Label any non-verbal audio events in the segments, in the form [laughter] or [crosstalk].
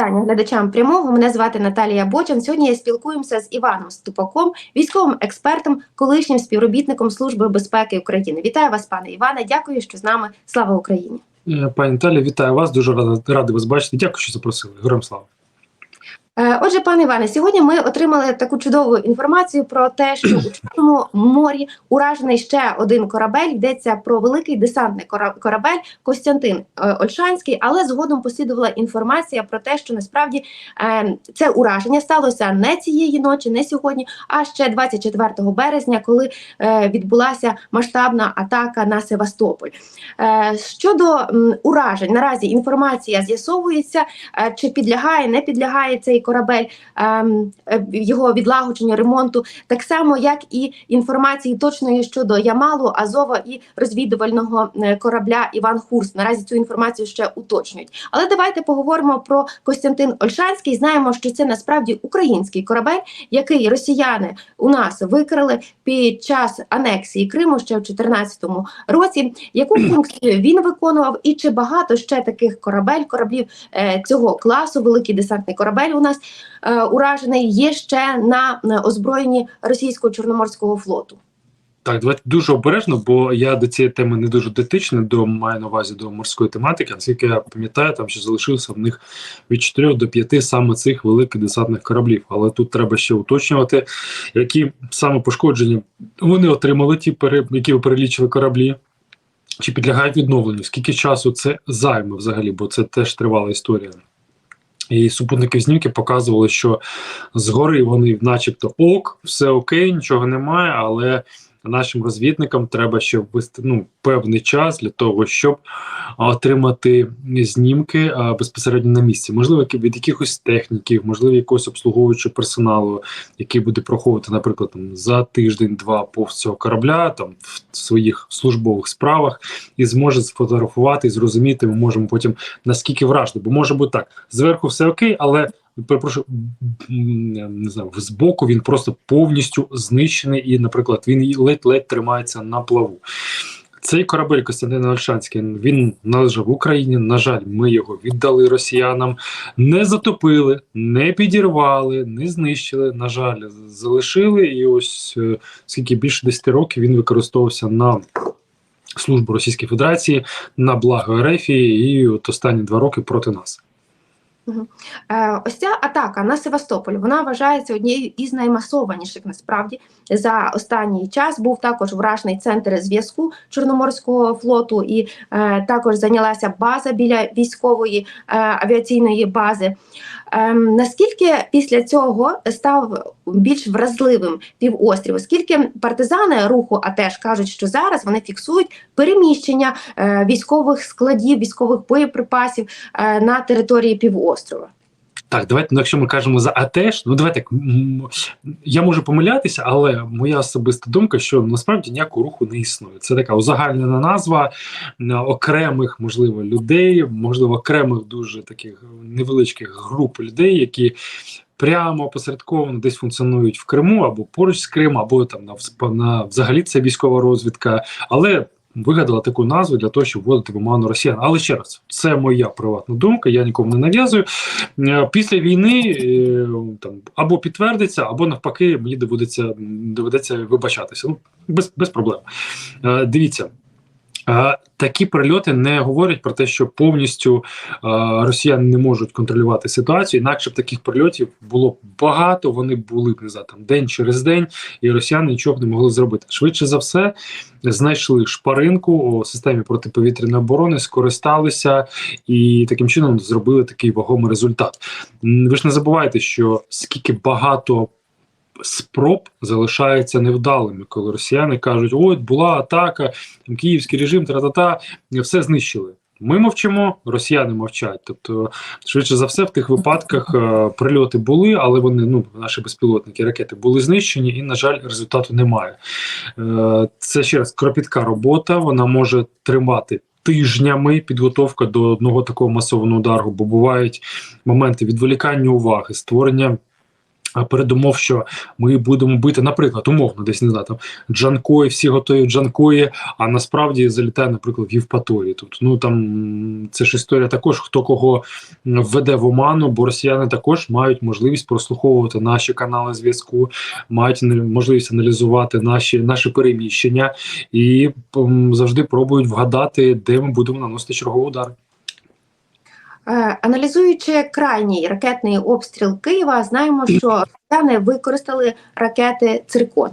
вітання глядачам прямого. Мене звати Наталія Бочан. Сьогодні я спілкуємося з Іваном Ступаком, військовим експертом, колишнім співробітником Служби безпеки України. Вітаю вас, пане Іване. Дякую, що з нами. Слава Україні. Е, Пані Наталі, вітаю вас. Дуже рада, радий вас бачити. Дякую, що запросили. Героям слава. Е, Отже, пане Іване, сьогодні ми отримали таку чудову інформацію про те, що у Чорному морі уражений ще один корабель. Йдеться про великий десантний кора- корабель Костянтин е, Ольшанський. Але згодом послідувала інформація про те, що насправді е, це ураження сталося не цієї ночі, не сьогодні, а ще 24 березня, коли відбулася масштабна атака на Севастополь. Щодо уражень, наразі інформація з'ясовується, чи підлягає, не підлягає цей корабель ем, е, його відлагодженню, ремонту, так само як і інформації точної щодо Ямалу, Азова і розвідувального е, корабля Іван Хурс. Наразі цю інформацію ще уточнюють. Але давайте поговоримо про Костянтин Ольшанський. Знаємо, що це насправді український корабель, який росіяни у нас викрали під час анексії Криму ще в 2014 році. Яку [clears throat] функцію він виконував, і чи багато ще таких корабель, кораблів е, цього класу, великий десантний корабель у нас е, уражений, є ще на, на озброєнні російського чорноморського флоту. Так, давайте дуже обережно, бо я до цієї теми не дуже дотичний, до маю на увазі до морської тематики. Наскільки я пам'ятаю, там ще залишилося в них від 4 до 5 саме цих великих десантних кораблів. Але тут треба ще уточнювати, які саме пошкодження вони отримали, ті які ви перелічили кораблі. Чи підлягають відновленню? Скільки часу це займе взагалі, бо це теж тривала історія. І супутники знімки показували, що згори вони, начебто, ок, все окей, нічого немає, але нашим розвідникам треба ще ввести ну, певний час для того, щоб отримати знімки безпосередньо на місці. Можливо, від якихось техніків, можливо, якогось обслуговуючого персоналу, який буде проходити, наприклад, там, за тиждень-два повз цього корабля, там в своїх службових справах, і зможе сфотографувати і зрозуміти, ми можемо потім наскільки вражено. Бо може бути так: зверху все окей, але перепрошую, не знаю, збоку він просто повністю знищений, і, наприклад, він ледь-ледь тримається на плаву. Цей корабель Костянтин Ольшанський він належав Україні. На жаль, ми його віддали росіянам, не затопили, не підірвали, не знищили. На жаль, залишили. І ось е, скільки більше 10 років він використовувався на службу Російської Федерації на благо Ерефії, і от останні два роки проти нас. Е, ось ця атака на Севастополь вона вважається однією із наймасованіших насправді за останній час. Був також вражений центр зв'язку Чорноморського флоту, і е, також зайнялася база біля військової е, авіаційної бази. Ем, наскільки після цього став більш вразливим півострів, оскільки партизани руху АТЕШ кажуть, що зараз вони фіксують переміщення е, військових складів, військових боєприпасів е, на території півострова. Так, давайте, ну, якщо ми кажемо за АТЕШ, ну давайте я можу помилятися, але моя особиста думка, що насправді ніякого руху не існує. Це така узагальнена назва е, окремих, можливо, людей, можливо, окремих дуже таких невеличких груп людей, які прямо опосередковано десь функціонують в Криму або поруч з Кримом, або там на, на взагалі це військова розвідка, але. Вигадала таку назву для того, щоб вводити в оману росіян. Але ще раз, це моя приватна думка, я нікому не нав'язую. Е, Після війни е, там або підтвердиться, або навпаки, мені доведеться доведеться вибачатися. Ну без, без проблем. Е, Дивіться. Такі прильоти не говорять про те, що повністю росіяни не можуть контролювати ситуацію. Інакше б таких прильотів було багато. Вони були б не знаю, там день через день, і росіяни нічого б не могли зробити. Швидше за все, знайшли шпаринку у системі протиповітряної оборони, скористалися і таким чином зробили такий вагомий результат. Ви ж не забувайте, що скільки багато спроб залишаються невдалими, коли росіяни кажуть: от була атака, київський режим, тра-та-та, все знищили. Ми мовчимо, росіяни мовчать. Тобто, швидше за все, в тих випадках е, прильоти були, але вони, ну, наші безпілотники, ракети були знищені, і, на жаль, результату немає. Е, це ще раз кропітка робота, вона може тримати. Тижнями підготовка до одного такого масованого удару, бо бувають моменти відволікання уваги, створення передумов, що ми будемо бити, наприклад, умовно, десь не знаю, там Джанкої, всі готові Джанкої, а насправді залітає, наприклад, в Євпаторії. Тобто, ну там це ж історія також, хто кого введе в оману, бо росіяни також мають можливість прослуховувати наші канали зв'язку, мають можливість аналізувати наші, наші переміщення і завжди пробують вгадати, де ми будемо наносити черговий удар. Е, Аналізуючи крайній ракетний обстріл Києва, знаємо, що росіяни використали ракети Циркон.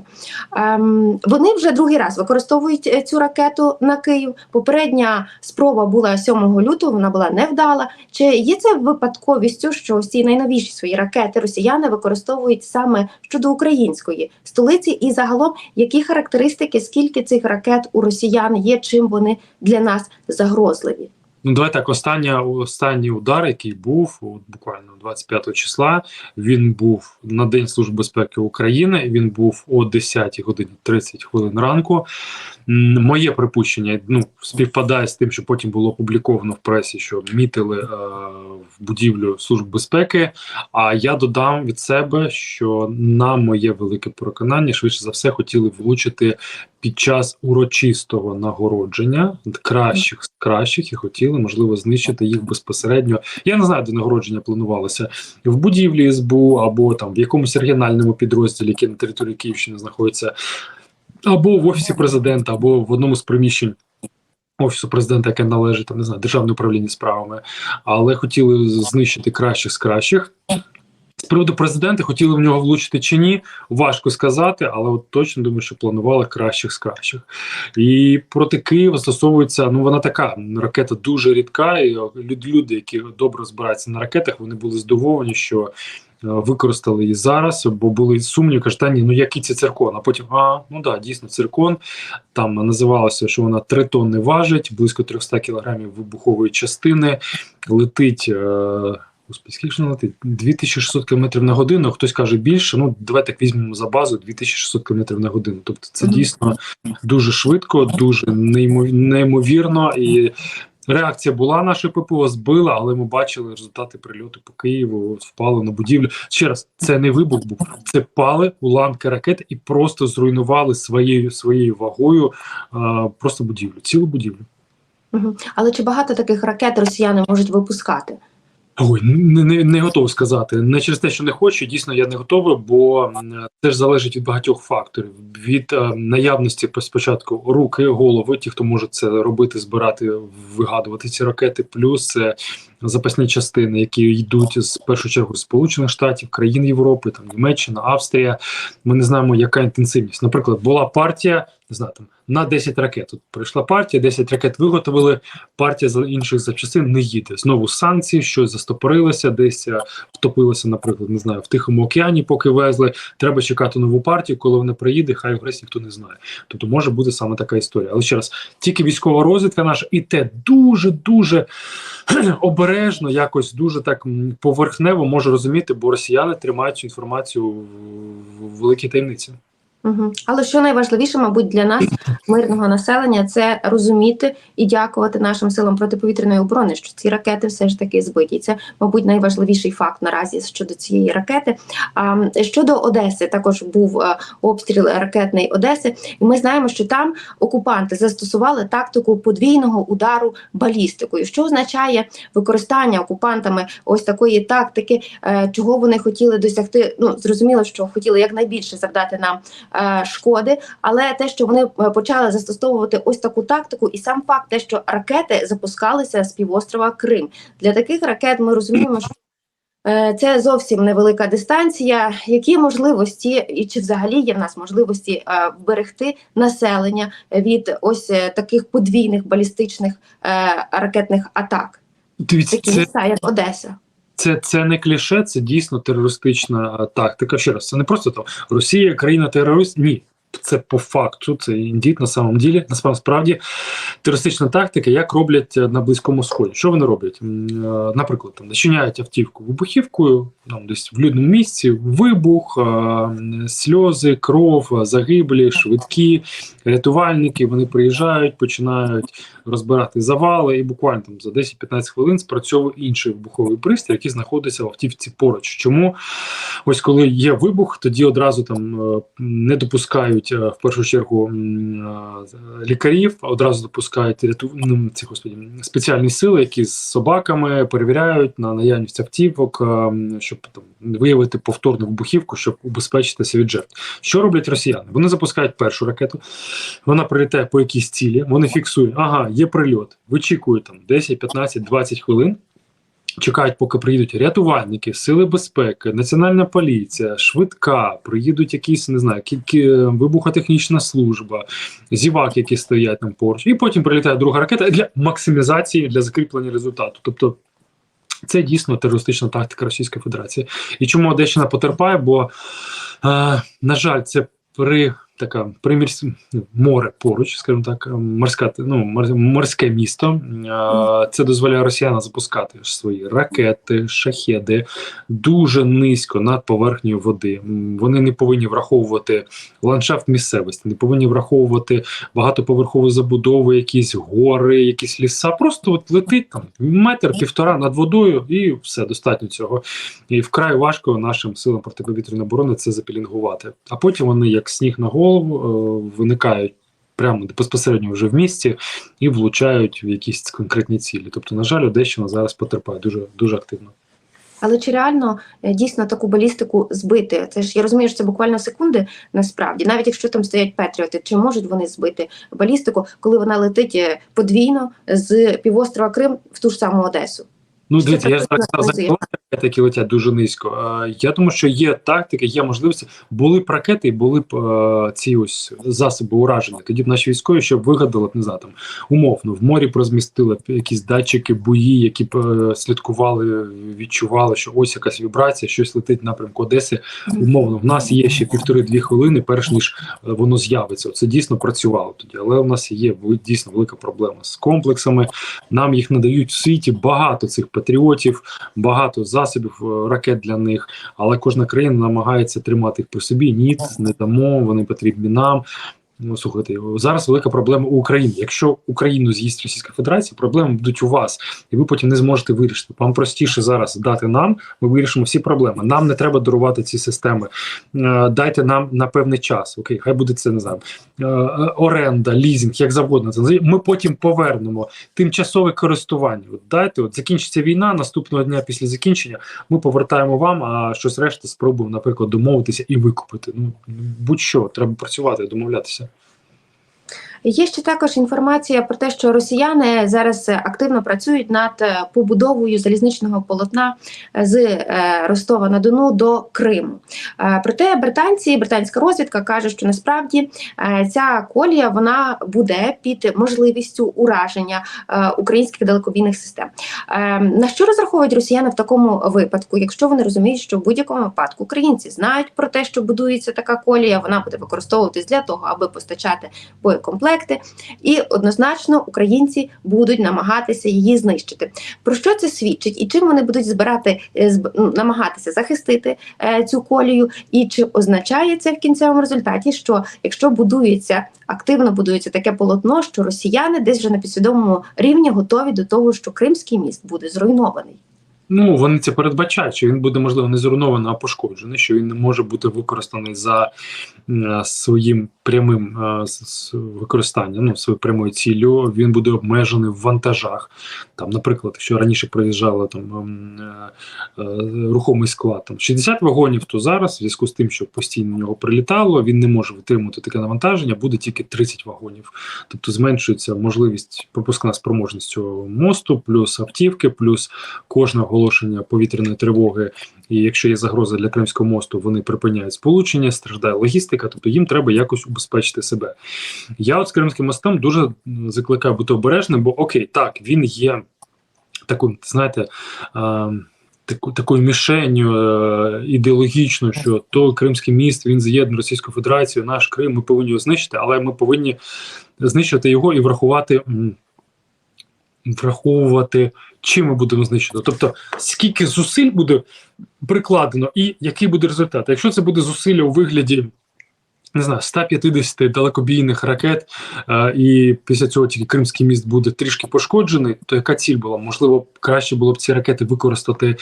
Ем, Вони вже другий раз використовують е, цю ракету на Київ. Попередня спроба була 7 лютого, вона була невдала. Чи є це випадковістю, що ці найновіші свої ракети росіяни використовують саме щодо української столиці? І загалом які характеристики, скільки цих ракет у росіян є, чим вони для нас загрозливі? Ну, давай так, остання, останній удар, який був от, буквально 25 числа, він був на День Служби безпеки України. Він був о 10 годині 30 хвилин ранку. Моє припущення ну, співпадає з тим, що потім було опубліковано в пресі, що мітили е, в будівлю Служби безпеки. А я додам від себе, що на моє велике переконання, швидше за все, хотіли влучити під час урочистого нагородження кращих з кращих і хотіли, можливо, знищити їх безпосередньо. Я не знаю, де нагородження планувалося в будівлі СБУ або там в якомусь регіональному підрозділі, який на території Київщини знаходиться, або в офісі президента, або в одному з приміщень. Офісу президента, яке належить там, не знаю, державне управління справами, але хотіли знищити кращих з кращих. Приводу президента хотіли в нього влучити чи ні, важко сказати, але от точно думаю, що планували кращих з кращих. І проти Києва застосовується. Ну вона така ракета дуже рідка. І люди, які добре збираються на ракетах, вони були здивовані, що е, використали її зараз, бо були сумніви, кажуть, та ні, ну який це циркон? А потім, а ну да, дійсно циркон. Там називалося, що вона 3 тонни важить, близько 300 кілограмів вибухової частини, летить. Е- Господи, скільки ж вона летить? 2600 км на годину, хтось каже більше. Ну, давай так візьмемо за базу 2600 км на годину. Тобто це дійсно дуже швидко, дуже неймо- неймовірно. І реакція була наша ППО, збила, але ми бачили результати прильоту по Києву, от впали на будівлю. Ще раз, це не вибух був, це пали уламки ракет і просто зруйнували своєю своєю вагою а, просто будівлю, цілу будівлю. Але чи багато таких ракет росіяни можуть випускати? Ой, не, не, не готовий сказати. Не через те, що не хочу. Дійсно, я не готовий, бо це ж залежить від багатьох факторів. Від е, наявності по- спочатку руки, голови, ті, хто може це робити, збирати, вигадувати ці ракети, плюс це запасні частини, які йдуть з в першу чергу Сполучених Штатів, країн Європи, там Німеччина, Австрія. Ми не знаємо, яка інтенсивність. Наприклад, була партія, не знаю, там на 10 ракет. Тут прийшла партія, 10 ракет виготовили. Партія з інших запчастин не їде. Знову санкції, щось застопорилося, десь е, втопилося, наприклад, не знаю, в Тихому океані, поки везли. Треба чекати нову партію, коли вона приїде, хай грець ніхто не знає. Тобто може бути саме така історія. Але ще раз, тільки військова розвідка наша, і те дуже дуже [clears throat] обережно, якось дуже так поверхнево можу розуміти, бо росіяни тримають цю інформацію в великій таємниці. Угу. Але що найважливіше, мабуть, для нас, [clears throat] мирного населення, це розуміти і дякувати нашим силам протиповітряної оборони, що ці ракети все ж таки збиті. Це, мабуть, найважливіший факт наразі щодо цієї ракети. А щодо Одеси, також був е, обстріл ракетний Одеси, і ми знаємо, що там окупанти застосували тактику подвійного удару балістикою, що означає використання окупантами ось такої тактики, е, чого вони хотіли досягти. Ну зрозуміло, що хотіли якнайбільше завдати нам е, шкоди, але те, що вони е, почали застосовувати ось таку тактику, і сам факт, те, що ракети запускалися з півострова Крим. Для таких ракет ми розуміємо, що е, це зовсім невелика дистанція. Які можливості, і чи взагалі є в нас можливості е, вберегти населення від ось е, таких подвійних балістичних е, ракетних атак, Дивіться, це як Одеса? Це, це не кліше, це дійсно терористична е, тактика. Ще раз, це не просто там Росія, країна терорист. Ні, це по факту, це індійт на самом ділі, насправді терористична тактика, як роблять е, на Близькому Сході. Що вони роблять? Е, Наприклад, там начиняють автівку вибухівкою, там десь в людному місці, вибух, сльози, кров, загиблі, швидкі, рятувальники. Вони приїжджають, починають розбирати завали, і буквально там за 10-15 хвилин спрацьовує інший вибуховий пристрій, який знаходиться в автівці поруч. Чому ось коли є вибух, тоді одразу там е, не допускають е, в першу чергу е, лікарів, а одразу допускають ряту... ну, ці, господі, спеціальні сили, які з собаками перевіряють на наявність автівок, щоб там виявити повторну вибухівку, щоб убезпечитися від жертв. Що роблять росіяни? Вони запускають першу ракету, вона прилітає по якійсь цілі, вони фіксують, ага, є прильот, вичікують там 10, 15, 20 хвилин. Чекають, поки приїдуть рятувальники, сили безпеки, національна поліція, швидка, приїдуть якісь, не знаю, кі- кі- вибухотехнічна служба, зівак, які стоять там поруч, і потім прилітає друга ракета для максимізації для закріплення результату. Тобто це дійсно терористична тактика Російської Федерації. І чому Одещина потерпає? Бо, е, на жаль, це при така примірсь море поруч, скажімо так, морська ну, мор- морське місто. Це дозволяє росіянам запускати свої ракети, шахеди дуже низько над поверхнею води. Вони не повинні враховувати ландшафт місцевості, не повинні враховувати багатоповерхову забудову, якісь гори, якісь ліса. Просто от летить там метр півтора над водою, і все достатньо цього. І вкрай важко нашим силам протиповітряної оборони це запілінгувати. А потім вони, як сніг на голову, е, виникають. Прямо безпосередньо вже в місті і влучають в якісь конкретні цілі. Тобто, на жаль, Одещина зараз потерпає дуже дуже активно. Але чи реально е, дійсно таку балістику збити? Це ж я розумію, що це буквально секунди насправді, навіть якщо там стоять патріоти, чи можуть вони збити балістику, коли вона летить е, подвійно з півострова Крим в ту ж саму Одесу? Ну, дивіться, я зараз сказав, ракети, летять дуже низько. Е, Я думаю, що є тактика, є можливості. Були б ракети, і були б е, ці ось засоби ураження. Тоді б наші військові ще б вигадали б, не знаю, там умовно в морі б розмістили б якісь датчики, бої, які б е, слідкували, відчували, що ось якась вібрація, щось летить в напрямку Одеси. Умовно, в нас є ще півтори-дві хвилини, перш ніж е, воно з'явиться. Це дійсно працювало тоді, але у нас є дійсно велика проблема з комплексами. Нам їх надають в світі багато цих патріотів, багато засобів е, ракет для них. Але кожна країна намагається тримати їх при собі. Ні, не дамо, вони потрібні нам. Ну, слухайте, зараз велика проблема у Україні. Якщо Україну з'їсть Російська Федерація, проблеми будуть у вас, і ви потім не зможете вирішити. Вам простіше зараз дати нам. Ми вирішимо всі проблеми. Нам не треба дарувати ці системи. Е, Дайте нам на певний час. Окей, хай буде це не знаю, е, е, оренда, лізинг, як завгодно. Ми потім повернемо тимчасове користування. От дайте, от закінчиться війна. Наступного дня після закінчення ми повертаємо вам, а щось решта спробуємо, наприклад, домовитися і викупити. Ну будь-що треба працювати, домовлятися. Є ще також інформація про те, що росіяни зараз активно працюють над е, побудовою залізничного полотна е, з е, Ростова на Дону до Криму. Проте британці, британська розвідка каже, що насправді ця колія вона буде під можливістю ураження українських далекобійних систем. На що розраховують росіяни в такому випадку, якщо вони розуміють, що в будь-якому випадку українці знають про те, що будується така колія, вона буде використовуватись для того, аби постачати боєкомплекти, і однозначно українці будуть намагатися її знищити. Про що це свідчить і чим вони будуть збирати е, ну, намагатися захистити е, цю колію? І чи означає це в кінцевому результаті, що якщо будується активно будується таке полотно, що росіяни десь вже на підсвідомому рівні готові до того, що Кримський міст буде зруйнований? Ну, вони це передбачають, що він буде, можливо, не зруйнований, а пошкоджений, що він не може бути використаний за своїм прямим е, використанням, ну, своєю прямою ціллю. Він буде обмежений в вантажах. Там, наприклад, якщо раніше проїжджало там ем, е, е, рухомий склад там 60 вагонів, то зараз, в зв'язку з тим, що постійно в нього прилітало, він не може витримувати таке навантаження, буде тільки 30 вагонів. Тобто зменшується можливість пропускна спроможність цього мосту, плюс автівки, плюс кожне оголошення повітряної тривоги. І якщо є загроза для Кримського мосту, вони припиняють сполучення, страждає логістика, тобто їм треба якось убезпечити себе. Я от з Кримським мостом дуже закликаю бути обережним, бо окей, так, він є таким, знаєте. е, таку- Такою мішенью е, ідеологічною, що то Кримський міст він з'єднує Російську Федерацію, наш Крим, ми повинні його знищити, але ми повинні знищити його і врахувати враховувати, чим ми будемо знищено. Тобто, скільки зусиль буде прикладено, і який буде результат. Якщо це буде зусилля у вигляді не знаю, 150 далекобійних ракет, е, і після цього тільки Кримський міст буде трішки пошкоджений, то яка ціль була? Можливо, краще було б ці ракети використати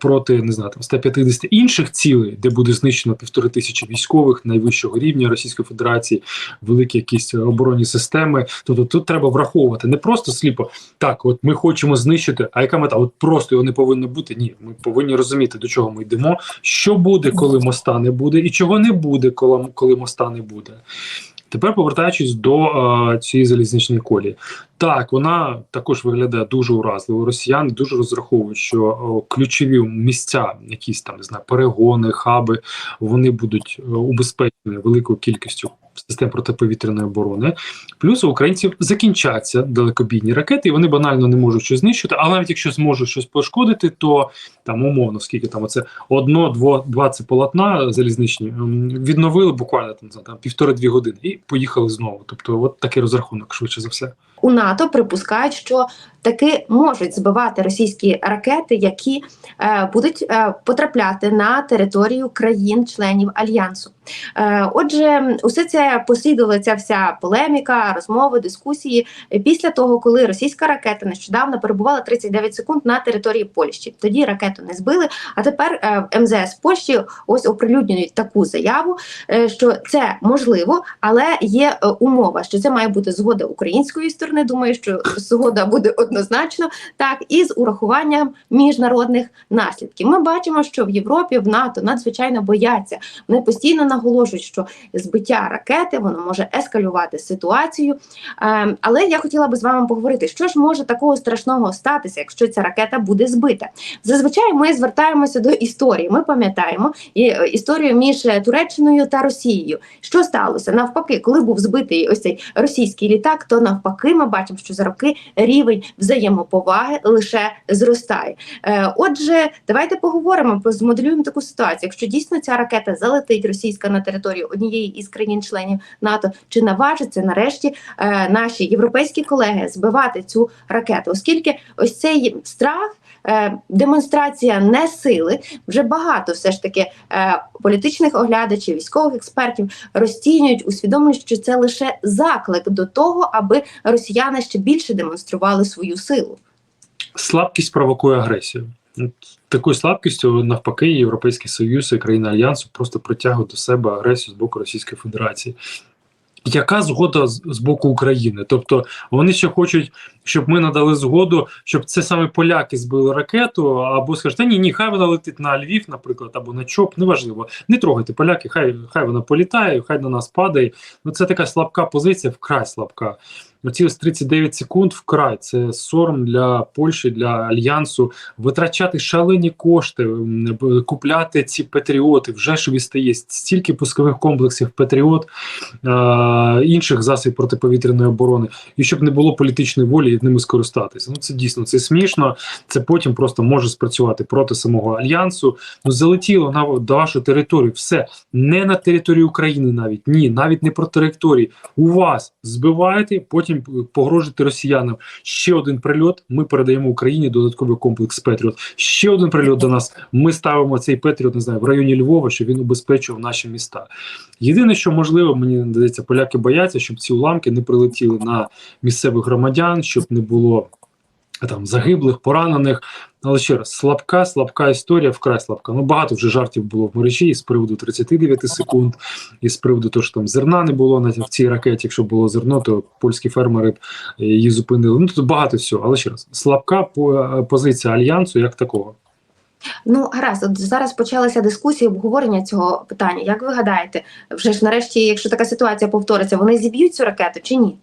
проти не знаю, там 150 інших цілей, де буде знищено півтори тисячі військових найвищого рівня Російської Федерації, великі якісь оборонні системи. Тобто тут треба враховувати не просто сліпо так, от ми хочемо знищити, а яка мета? От просто його не повинно бути. Ні, ми повинні розуміти, до чого ми йдемо, що буде, коли моста не буде, і чого не буде, коли, коли моста не буде. Тепер повертаючись до е, цієї залізничної колії, так вона також виглядає дуже уразливо. Росіяни дуже розраховують, що о, ключові місця, якісь там не знаю, перегони, хаби, вони будуть е, убезпечені великою кількістю систем протиповітряної оборони. Плюс у українців закінчаться далекобійні ракети, і вони банально не можуть щось знищити. Але навіть якщо зможуть щось пошкодити, то там умовно, скільки там оце одно, дво, два це полотна залізничні відновили буквально там за там півтори-дві години і поїхали знову. Тобто, от такий розрахунок швидше за все. У НАТО припускають, що таки можуть збивати російські ракети, які е, будуть е, потрапляти на територію країн-членів альянсу. Е, отже, усе це послідувала ця вся полеміка, розмови, дискусії після того, коли російська ракета нещодавно перебувала 39 секунд на території Польщі. Тоді ракету не збили. А тепер е, МЗС Польщі ось оприлюднюють таку заяву, е, що це можливо, але є е, умова, що це має бути згода української сторони. Думаю, що згода буде однозначно так, і з урахуванням міжнародних наслідків. Ми бачимо, що в Європі в НАТО надзвичайно бояться. Вони постійно наголошують, що збиття ракети воно може ескалювати ситуацію. Ем, але я хотіла би з вами поговорити, що ж може такого страшного статися, якщо ця ракета буде збита. Зазвичай ми звертаємося до історії. Ми пам'ятаємо е, історію між е, Туреччиною та Росією. Що сталося? Навпаки, коли був збитий ось цей російський літак, то навпаки, ми бачимо, що за роки рівень взаємоповаги лише зростає. Е, отже, давайте поговоримо про змоделюємо таку ситуацію. Якщо дійсно ця ракета залетить російська на територію однієї із країн-членів НАТО, чи наважиться нарешті е, наші європейські колеги збивати цю ракету, оскільки ось цей страх. Е, Демонстрація не сили вже багато все ж таки е, політичних оглядачів, військових експертів розцінюють, усвідомлюють, що це лише заклик до того, аби росіяни ще більше демонстрували свою силу. Слабкість провокує агресію. Такою слабкістю, навпаки, Європейський Союз і країни Альянсу просто притягують до себе агресію з боку Російської Федерації. Яка згода з, боку України? Тобто вони ще хочуть, щоб ми надали згоду, щоб це саме поляки збили ракету, або скажете, ні, ні, хай вона летить на Львів, наприклад, або на ЧОП, неважливо. Не трогайте поляки, хай хай вона політає, хай на нас падає. Ну це така слабка позиція, вкрай слабка. Оці ось 39 секунд вкрай це сором для Польщі, для альянсу витрачати шалені кошти, купляти ці патріоти. Вже ж відстає стільки пускових комплексів Патріот е, інших засобів протиповітряної оборони, і щоб не було політичної волі ними скористатися. Ну це дійсно це смішно. Це потім просто може спрацювати проти самого альянсу. Ну залетіло на до вашу територію. Все не на території України, навіть ні, навіть не про території. У вас збиваєте, потім погрожуєте росіянам. Ще один прильот. Ми передаємо Україні додатковий комплекс Петріот. Ще один прильот до нас. Ми ставимо цей Петріот, не знаю, в районі Львова, щоб він убезпечував наші міста. Єдине, що можливо, мені здається, поляки бояться, щоб ці уламки не прилетіли на місцевих громадян, щоб не було там загиблих, поранених. Але ще раз, слабка, слабка історія, вкрай слабка. Ну багато вже жартів було в мережі і з приводу 39 секунд, і з приводу того, що там зерна не було на в цій ракеті. Якщо було зерно, то польські фермери е, її зупинили. Ну тут багато всього. Але ще раз, слабка позиція альянсу як такого. Ну, гаразд, от зараз почалася дискусія, обговорення цього питання. Як ви гадаєте, вже ж нарешті, якщо така ситуація повториться, вони зіб'ють цю ракету чи ні?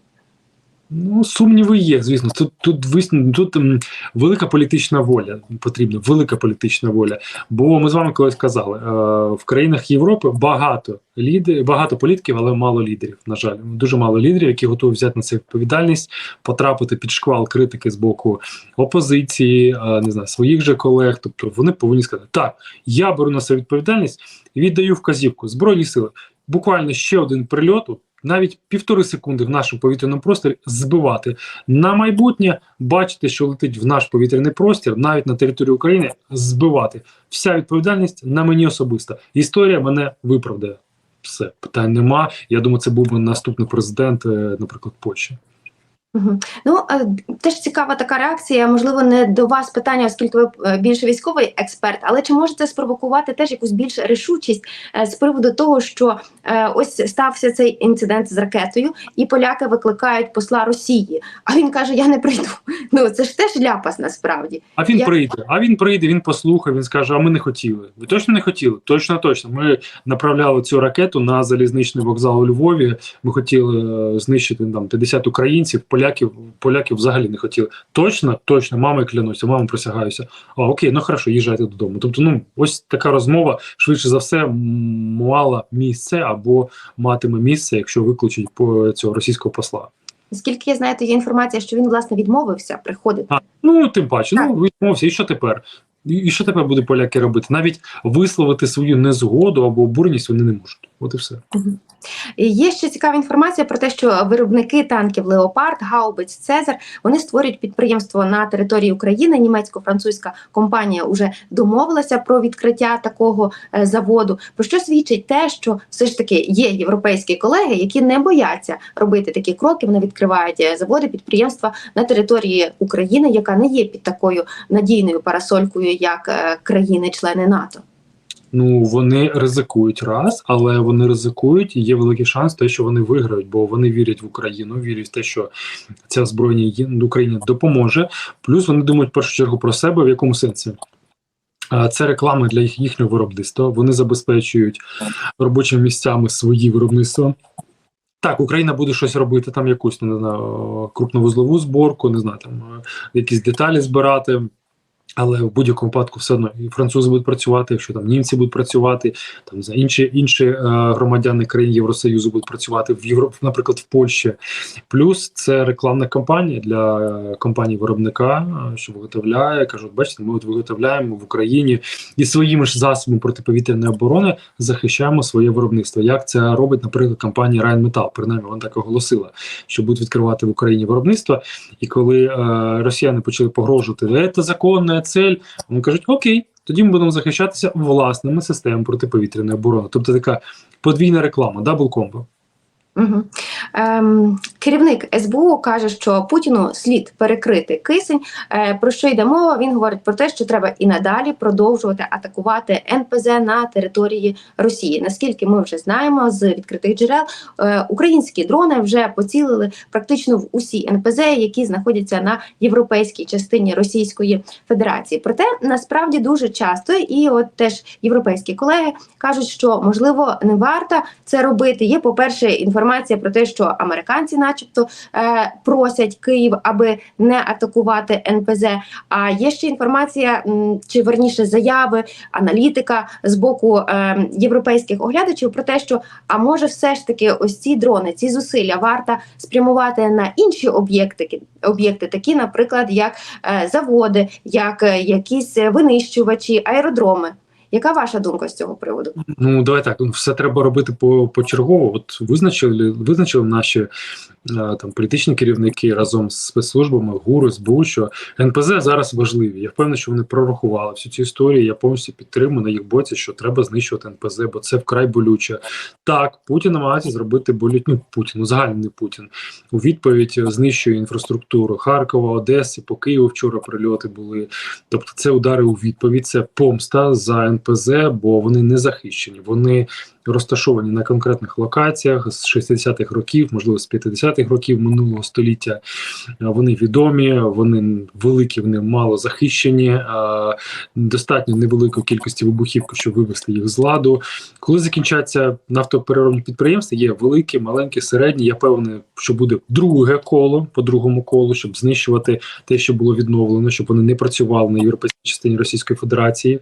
Ну, сумніви є, звісно. Тут тут тут велика політична воля потрібна, велика політична воля. Бо ми з вами колись казали, е, в країнах Європи багато лідерів, багато політиків, але мало лідерів. На жаль, дуже мало лідерів, які готові взяти на це відповідальність, потрапити під шквал критики з боку опозиції, е, не знаю, своїх же колег. Тобто вони повинні сказати, так, я беру на себе відповідальність і віддаю вказівку збройні сили. Буквально ще один прильот. Навіть півтори секунди в нашому повітряному просторі збивати на майбутнє, бачити, що летить в наш повітряний простір, навіть на території України, збивати. Вся відповідальність на мені особисто. Історія мене виправдає. все питань нема. Я думаю, це був би наступний президент, е, наприклад, Польщі. Ну теж цікава така реакція. Можливо, не до вас питання, оскільки ви е, більше військовий експерт, але чи можете спровокувати теж якусь більш рішучість е, з приводу того, що е, ось стався цей інцидент з ракетою, і поляки викликають посла Росії. А він каже: Я не прийду. [laughs] Ну це ж теж ляпас насправді. А він Я- прийде, а він прийде, він послухає, він скаже: А ми не хотіли. Ви точно не хотіли? Точно, точно. Ми направляли цю ракету на залізничний вокзал у Львові. Ми хотіли знищити там 50 українців, поляків, поляків взагалі не хотіли. Точно, точно, мами клянуся, мама присягаюся. А окей, ну хорошо, їжджайте додому. Тобто, ну ось така розмова швидше за все мала місце або матиме місце, якщо виключить по цього російського посла. Наскільки я знаю, то є інформація, що він власне відмовився приходити. А, ну тим паче, Так. ну відмовився, і що тепер? І, що тепер буде поляки робити? Навіть висловити свою незгоду або обуреність вони не можуть. От і все. Є ще цікава інформація про те, що виробники танків Леопард, Гаубиць, Цезар вони створюють підприємство на території України. Німецько-французька компанія вже домовилася про відкриття такого е, заводу. Про що свідчить те, що все ж таки є європейські колеги, які не бояться робити такі кроки. Вони відкривають е, заводи, підприємства на території України, яка не є під такою надійною парасолькою, як е, країни-члени НАТО. Ну вони ризикують раз, але вони ризикують, і є великий шанс, те, що вони виграють, бо вони вірять в Україну, вірять в те, що ця збройня Україні допоможе. Плюс вони думають в першу чергу про себе, в якому сенсі. Це реклама для їх їхнього виробництва. Вони забезпечують робочими місцями свої виробництва. Так, Україна буде щось робити, там якусь не знаю, крупновузлову зборку, не знаю, там е, якісь деталі збирати. Але в будь-якому випадку все одно і французи будуть працювати, якщо там німці будуть працювати, там за інші інші е, громадяни країн Євросоюзу будуть працювати в Європі, наприклад, в Польщі. Плюс це рекламна кампанія для е, компанії виробника, е, що виготовляє. кажуть, бачите, ми от виготовляємо в Україні і своїми ж засобами протиповітряної оборони захищаємо своє виробництво. Як це робить, наприклад, компанія Rheinmetall, принаймні вона так оголосила, що будуть відкривати в Україні виробництво. І коли е, росіяни почали погрожувати, це законна цель, вони кажуть, окей, тоді ми будемо захищатися власними системами протиповітряної оборони. Тобто така подвійна реклама, дабл комбо. Ем, керівник СБУ каже, що Путіну слід перекрити кисень. Е, про що йде мова? Він говорить про те, що треба і надалі продовжувати атакувати НПЗ на території Росії. Наскільки ми вже знаємо з відкритих джерел, е, українські дрони вже поцілили практично в усі НПЗ, які знаходяться на європейській частині Російської Федерації. Проте насправді дуже часто, і от теж європейські колеги кажуть, що можливо не варто це робити. Є, по-перше, інформація про те, що американці, начебто, е, просять Київ, аби не атакувати НПЗ. А є ще інформація, чи верніше заяви, аналітика з боку е, європейських оглядачів про те, що а може, все ж таки, ось ці дрони, ці зусилля варто спрямувати на інші об'єкти, об'єкти, такі, наприклад, як е, заводи, як е, якісь винищувачі, аеродроми. Яка ваша думка з цього приводу? Ну давай так, ну, все треба робити по почергово. От визначили, визначили наші е, там політичні керівники разом з спецслужбами ГУРу, СБУ, що НПЗ зараз важливі. Я впевнений, що вони прорахували всю цю історію. Я повністю підтримую на їх боці, що треба знищувати НПЗ, бо це вкрай болюче. Так, Путін намагається зробити болють. Ну Путін, ну загально не Путін. У відповідь знищує інфраструктуру Харкова, Одеси, по Києву вчора прильоти були. Тобто, це удари у відповідь, це помста за НПЗ, бо вони не захищені. Вони розташовані на конкретних локаціях з 60-х років, можливо, з 50-х років минулого століття. Е, Вони відомі, вони великі, вони мало захищені, е, достатньо невеликої кількості вибухівки, щоб вивести їх з ладу. Коли закінчаться нафтопереробні підприємства, є великі, маленькі, середні. Я певний, що буде друге коло по другому колу, щоб знищувати те, що було відновлено, щоб вони не працювали на європейській частині Російської Федерації.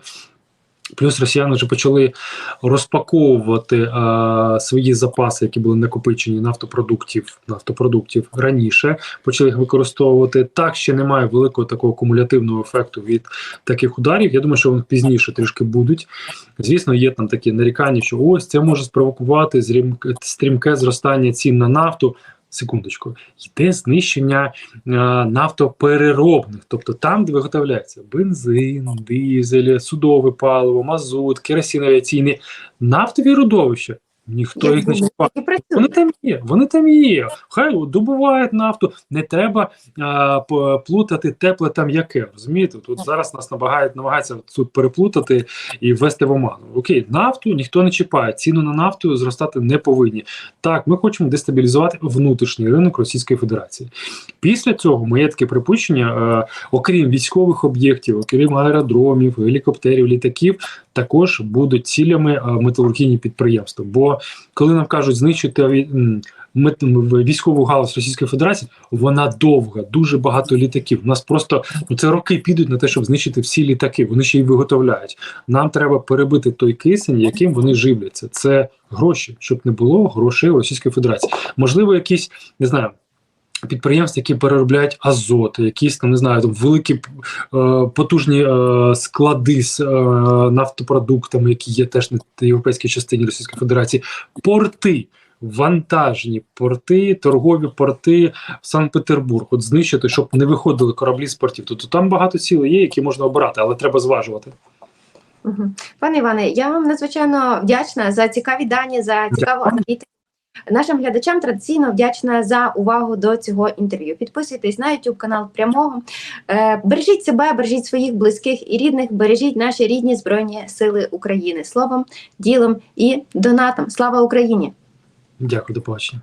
Плюс росіяни вже почали розпаковувати а, свої запаси, які були накопичені нафтопродуктів, нафтопродуктів раніше. Почали їх використовувати. Так ще немає великого такого кумулятивного ефекту від таких ударів. Я думаю, що вони пізніше трішки будуть. Звісно, є там такі нарікання, що ось це може спровокувати стрімке зростання цін на нафту. Секундочку, йде знищення е, нафтопереробних, тобто там, де виготовляється бензин, дизель, судове паливо, мазут, керосин авіаційний, нафтові родовища. Ніхто їх не чіпає. Вони там є, вони там є. Хай добувають нафту, не треба а, плутати тепле там яке. Розумієте? Тут зараз нас намагають намагаються тут переплутати і ввести в оману. Окей, нафту ніхто не чіпає. Ціну на нафту зростати не повинні. Так, ми хочемо дестабілізувати внутрішній ринок Російської Федерації. Після цього моє таке припущення, е, окрім військових об'єктів, окрім аеродромів, гелікоптерів, літаків, також будуть цілями металургійні підприємства. Бо коли нам кажуть знищити військову галузь Російської Федерації, вона довга, дуже багато літаків. У нас просто ну, це роки підуть на те, щоб знищити всі літаки. Вони ще й виготовляють. Нам треба перебити той кисень, яким вони живляться. Це гроші, щоб не було грошей Російської Федерації. Можливо, якісь не знаю. Підприємства, які переробляють азот, якісь там не знаю, там великі е, потужні е, склади з е, нафтопродуктами, які є теж на європейській частині Російської Федерації, порти, вантажні порти, торгові порти в Санкт-Петербург. От знищити, щоб не виходили кораблі з портів. Тобто там багато цілей є, які можна обирати, але треба зважувати. Пане Іване, я вам надзвичайно вдячна за цікаві дані, за цікаву аналітику. Нашим глядачам традиційно вдячна за увагу до цього інтерв'ю. Підписуйтесь на YouTube канал прямого. Е, бережіть себе, бережіть своїх близьких і рідних, бережіть наші рідні Збройні Сили України словом, ділом і донатом. Слава Україні! Дякую, до побачення.